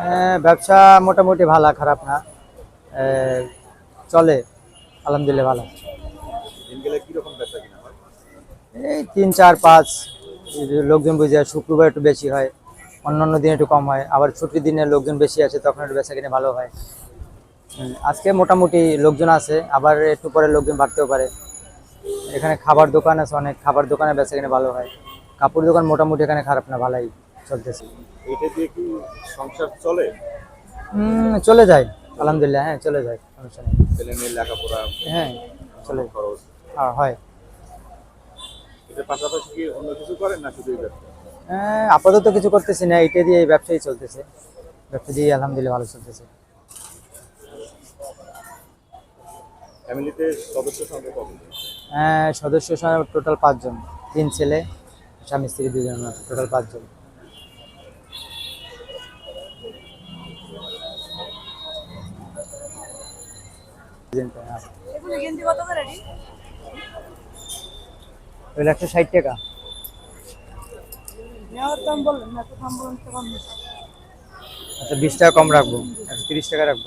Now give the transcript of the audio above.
হ্যাঁ, ব্যবসা মোটামুটি ভালো খারাপ না। চলে আলহামদুলিল্লাহ ভালো। এই তিন চার পাঁচ লোকজন বুঝে যায়, শুক্রবার একটু বেশি হয় অন্যান্য দিনে একটু কম হয় আবার ছুটির দিনে লোকজন বেশি আছে তখন একটু বেচা কিনে ভালো হয়। আজকে মোটামুটি লোকজন আছে আবার একটু পরে লোকজন বাড়তেও পারে। এখানে খাবার দোকান আছে অনেক খাবার দোকানে বেচা কিনে ভালো হয়। কাপড় দোকান মোটামুটি এখানে খারাপ না ভালোই চলতেছে। এটা দিয়ে কি সংসার চলে? হুম, চলে যায় আলহামদুলিল্লাহ হ্যাঁ চলে যায় সমস্যা নেই। ছেলে মেয়ের লেখাপড়া হ্যাঁ চলে খরচ। হ্যাঁ, হয়। এটার পাশাপাশি কি অন্য কিছু করেন না শুধু হ্যাঁ, আপাতত কিছু করতেছি না এটা দিয়ে এই ব্যবসাই চলতেছে। ব্যবসা দিয়ে আলহামদুলিল্লাহ ভালো চলতেছে। ফ্যামিলিতে সদস্য সংখ্যা কত? সদস্য টোটাল পাঁচজন। তিন ছেলে স্বামী স্ত্রী দুজন টোটাল পাঁচজন। একশো ষাট টাকা। আচ্ছা বিশ টাকা কম রাখব একশো তিরিশ টাকা রাখব।